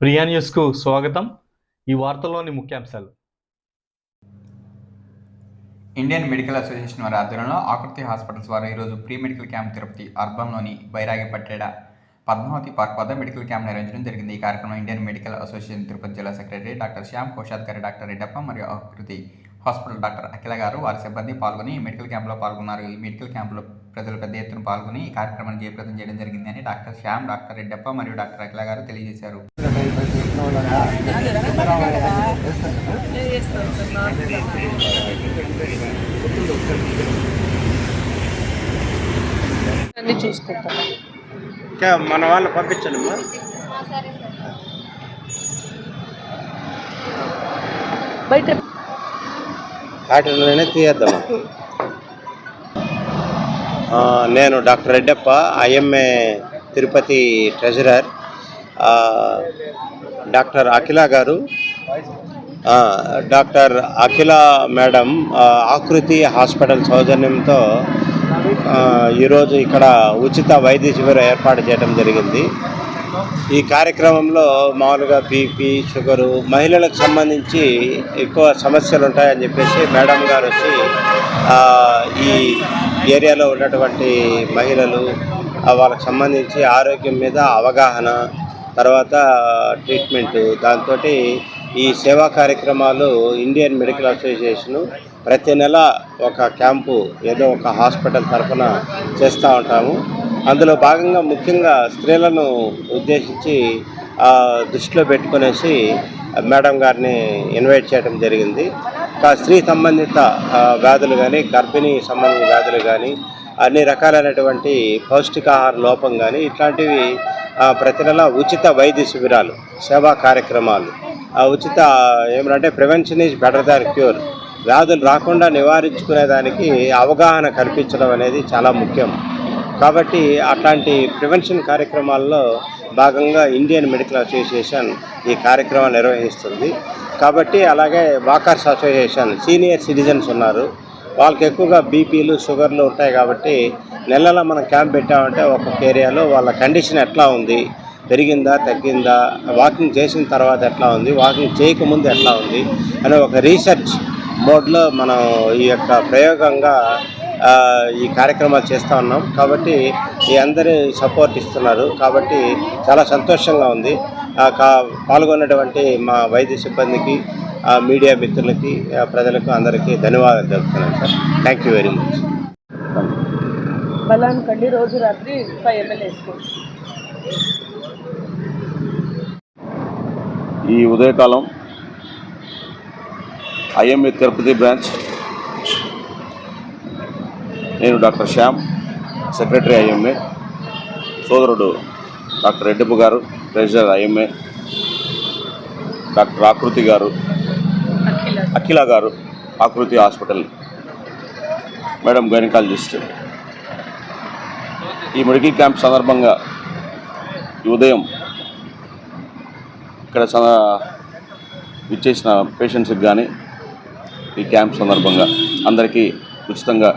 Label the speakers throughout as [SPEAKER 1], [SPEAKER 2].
[SPEAKER 1] ప్రియా న్యూస్కు స్వాగతం. ఈ వార్తల్లోని ముఖ్యాంశాలు.
[SPEAKER 2] ఇండియన్ మెడికల్ అసోసియేషన్ వారి ఆధ్వర్యంలో ఆకృతి హాస్పిటల్స్ వారు ఈరోజు ప్రీ మెడికల్ క్యాంప్ తిరుపతి అర్బంలోని బైరాగి పట్టేడ పద్మావతి పార్క్ వద్ద మెడికల్ క్యాంప్ నిర్వహించడం జరిగింది. ఈ కార్యక్రమంలో ఇండియన్ మెడికల్ అసోసియేషన్ తిరుపతి జిల్లా సెక్రటరీ డాక్టర్ శ్యామ్ కోశాద్కర్ గారి డాక్టర్ రెడ్డప్ప మరియు ఆకృతి హాస్పిటల్ డాక్టర్ అఖిల గారు వారి సిబ్బంది పాల్గొని మెడికల్ క్యాంప్లో పాల్గొన్నారు. ఈ మెడికల్ క్యాంపులో ప్రజలు పెద్ద ఎత్తున పాల్గొని ఈ కార్యక్రమాన్ని జయప్రదం చేయడం జరిగింది అని డాక్టర్ శ్యామ్ డాక్టర్ రెడ్డప్ప మరియు డాక్టర్ అఖిల గారు తెలియజేశారు.
[SPEAKER 3] చూసుకుంటాం.
[SPEAKER 4] మన వాళ్ళు పంపించండి అమ్మా
[SPEAKER 3] బయట
[SPEAKER 4] కాటిలోనే తీయద్దాం నేను doctor Reddappa IMA Tirupati treasurer. Doctor Akhila గారు. Doctor Akhila madam Akruthi hospital సౌజన్యంతో ఈరోజు ఇక్కడ ఉచిత వైద్య శిబిరం ఏర్పాటు చేయడం జరిగింది. ఈ కార్యక్రమంలో మామూలుగా బీపీ షుగరు మహిళలకు సంబంధించి ఎక్కువ సమస్యలు ఉంటాయని చెప్పేసి మేడం గారు వచ్చి ఈ ఏరియాలో ఉన్నటువంటి మహిళలు వాళ్ళకి సంబంధించి ఆరోగ్యం మీద అవగాహన తర్వాత ట్రీట్మెంట్ దాంతో ఈ సేవా కార్యక్రమాలు ఇండియన్ మెడికల్ అసోసియేషను ప్రతి నెల ఒక క్యాంపు ఏదో ఒక హాస్పిటల్ తరఫున చేస్తూ ఉంటాము. అందులో భాగంగా ముఖ్యంగా స్త్రీలను ఉద్దేశించి ఆ, దృష్టిలో పెట్టుకునేసి మేడం గారిని ఇన్వైట్ చేయడం జరిగింది. స్త్రీ సంబంధిత వ్యాధులు కానీ గర్భిణీ సంబంధిత వ్యాధులు కానీ అన్ని రకాలైనటువంటి పౌష్టికాహార లోపం కానీ ఇట్లాంటివి ప్రతి నెల ఉచిత వైద్య శిబిరాలు సేవా కార్యక్రమాలు. ఆ ఉచిత ఏమంటే prevention is better than cure. వ్యాధులు రాకుండా నివారించుకునే దానికి అవగాహన కల్పించడం అనేది చాలా ముఖ్యం. కాబట్టి అట్లాంటి ప్రివెన్షన్ కార్యక్రమాల్లో భాగంగా ఇండియన్ మెడికల్ అసోసియేషన్ ఈ కార్యక్రమాన్ని నిర్వహిస్తుంది. కాబట్టి అలాగే వాకర్స్ అసోసియేషన్ సీనియర్ సిటిజన్స్ ఉన్నారు. వాళ్ళకి ఎక్కువగా బీపీలు షుగర్లు ఉంటాయి కాబట్టి నెలలో మనం క్యాంప్ పెట్టామంటే ఒక్కొక్క ఏరియాలో వాళ్ళ కండిషన్ ఎట్లా ఉంది? పెరిగిందా తగ్గిందా? వాకింగ్ చేసిన తర్వాత ఎట్లా ఉంది? వాకింగ్ చేయకముందు ఎట్లా ఉంది? అనే ఒక రీసెర్చ్ మోడ్లో మనం ఈ యొక్క ప్రయోగంగా ఈ కార్యక్రమాలు చేస్తూ ఉన్నాం. కాబట్టి ఈ అందరి సపోర్ట్ ఇస్తున్నారు. కాబట్టి చాలా సంతోషంగా ఉంది. పాల్గొన్నటువంటి మా వైద్య సిబ్బందికి మీడియా మిత్రులకి ప్రజలకు అందరికీ ధన్యవాదాలు తెలుపుతున్నాను sir. Thank you very much
[SPEAKER 3] బలాన్ కండి రోజు రాత్రి ఫైవ్ ఎంఎల్ వేసుకోండి
[SPEAKER 5] ఈ ఉదయకాలం ఐఎంఏ తిరుపతి బ్రాంచ్ నేను డాక్టర్ శ్యామ్ సెక్రటరీ ఐఎంఏ సోదరుడు డాక్టర్ రెడ్డిపు గారు ట్రెజరర్ ఐఎంఏ డాక్టర్ ఆకృతి గారు
[SPEAKER 3] అఖిల.
[SPEAKER 5] గారు ఆకృతి హాస్పిటల్ మేడం గైనకాలజిస్ట్. ఈ మెడికల్ క్యాంప్ సందర్భంగా ఈ ఉదయం ఇక్కడ ఇచ్చేసిన పేషెంట్స్కి కానీ ఈ క్యాంప్ సందర్భంగా అందరికీ ఉచితంగా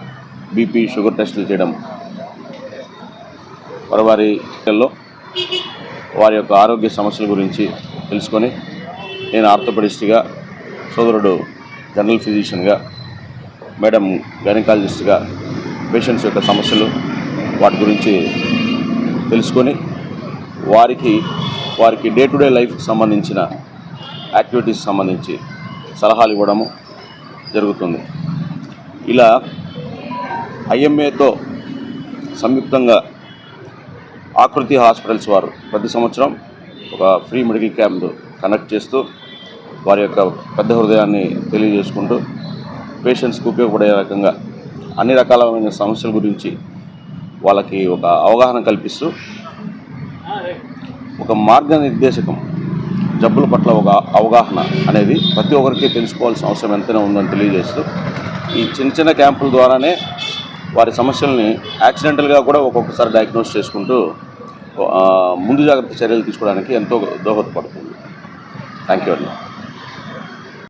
[SPEAKER 5] బీపీ షుగర్ టెస్టులు చేయడం. వారి వారి వారి యొక్క ఆరోగ్య సమస్యల గురించి తెలుసుకొని నేను ఆర్థోపెడిస్ట్గా సోదరుడు జనరల్ ఫిజిషియన్గా మేడం గైనకాలజిస్ట్గా పేషెంట్స్ యొక్క సమస్యలు వాటి గురించి తెలుసుకొని వారికి వారికి డే టు డే లైఫ్కి సంబంధించిన యాక్టివిటీస్ సంబంధించి సలహాలు ఇవ్వడము జరుగుతుంది. ఇలా ఐఎంఏతో సంయుక్తంగా ఆకృతి హాస్పిటల్స్ వారు ప్రతి సంవత్సరం ఒక ఫ్రీ మెడికల్ క్యాంప్ కండక్ట్ చేస్తూ వారి యొక్క పెద్ద హృదయాన్ని తెలియజేసుకుంటూ పేషెంట్స్కి ఉపయోగపడే రకంగా అన్ని రకాలమైన సమస్యల గురించి వాళ్ళకి ఒక అవగాహన కల్పిస్తూ ఒక మార్గనిర్దేశకం జబ్బుల పట్ల ఒక అవగాహన అనేది ప్రతి ఒక్కరికి తెలుసుకోవాల్సిన అవసరం ఎంతైనా ఉందని తెలియజేస్తూ ఈ చిన్న చిన్న క్యాంపుల ద్వారానే వారి సమస్యల్ని యాక్సిడెంటల్గా కూడా ఒక్కొక్కసారి డయాగ్నోస్ చేసుకుంటూ ముందు జాగ్రత్త చర్యలు తీసుకోవడానికి ఎంతో దోహదపడుతుంది. థ్యాంక్ యూ అండి.